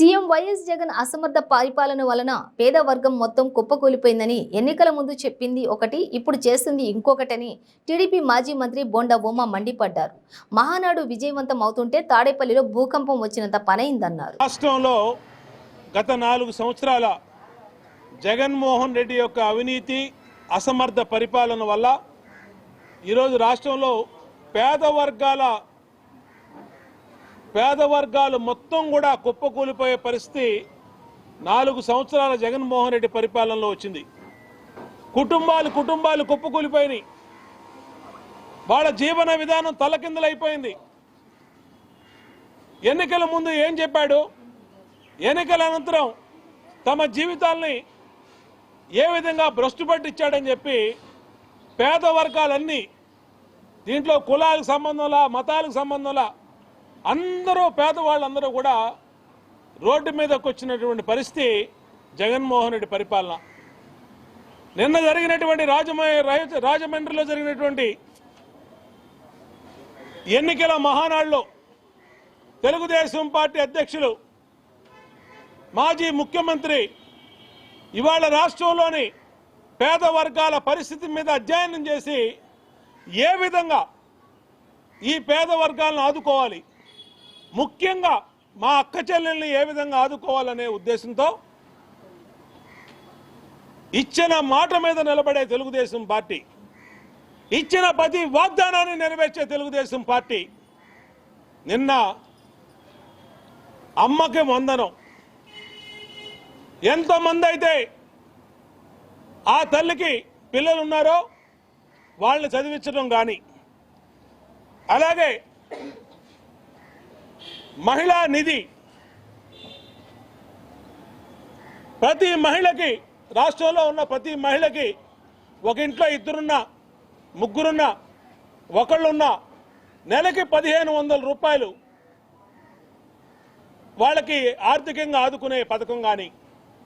CM YS Jagan అసమర్థ పరిపాలన వలన పేద వర్గం మొత్తం కుప్పకూలిపోయిందని ఎన్నికల ముందు చెప్పింది ఒకటి ఇప్పుడు చేస్తుంది ఇంకొకటని టీడీపీ మాజీ మంత్రి బోండా ఉమా మండిపడ్డారు. మహానాడు విజయవంతం అవుతుంటే తాడేపల్లిలో భూకంపం వచ్చినంత పనైందన్నారు. రాష్ట్రంలో గత నాలుగు సంవత్సరాల జగన్మోహన్ రెడ్డి యొక్క అవినీతి అసమర్థ పరిపాలన వల్ల ఈరోజు రాష్ట్రంలో పేద వర్గాల పేద వర్గాలు మొత్తం కూడా కుప్పకూలిపోయే పరిస్థితి నాలుగు సంవత్సరాల జగన్మోహన్ రెడ్డి పరిపాలనలో వచ్చింది. కుటుంబాలు కుటుంబాలు కుప్పకూలిపోయినాయి. వాళ్ళ జీవన విధానం తలకిందులైపోయింది. ఎన్నికల ముందు ఏం చెప్పాడు? ఎన్నికల అనంతరం తమ జీవితాల్ని ఏ విధంగా భ్రష్టు పట్టించాడని చెప్పి పేద వర్గాలన్నీ దీంట్లో కులాలకు సంబంధంలా మతాలకు సంబంధంలా అందరూ పేదవాళ్ళందరూ కూడా రోడ్డు మీదకు వచ్చినటువంటి పరిస్థితి జగన్మోహన్ రెడ్డి పరిపాలన. నిన్న జరిగినటువంటి రాజమ రాజమండ్రిలో జరిగినటువంటి ఎన్నికల మహానాడులో తెలుగుదేశం పార్టీ అధ్యక్షులు మాజీ ముఖ్యమంత్రి ఇవాళ రాష్ట్రంలోని పేద వర్గాల పరిస్థితి మీద అధ్యయనం చేసి ఏ విధంగా ఈ పేద వర్గాలను ఆదుకోవాలి? ముఖ్యంగా మా అక్క చెల్లెల్ని ఏ విధంగా ఆదుకోవాలనే ఉద్దేశంతో ఇచ్చిన మాట మీద నిలబడే తెలుగుదేశం పార్టీ ఇచ్చిన ప్రతి వాగ్దానాన్ని నెరవేర్చే తెలుగుదేశం పార్టీ నిన్న అమ్మకి వందనం. ఎంతోమంది అయితే ఆ తల్లికి పిల్లలు ఉన్నారో వాళ్ళని చదివించడం కానీ అలాగే మహిళా నిధి. ప్రతి మహిళకి రాష్ట్రంలో ఉన్న ప్రతి మహిళకి ఒక ఇంట్లో ఇద్దరున్న ముగ్గురున్న ఒకళ్ళున్న నెలకి పదిహేను వందల రూపాయలు వాళ్ళకి ఆర్థికంగా ఆదుకునే పథకం కానీ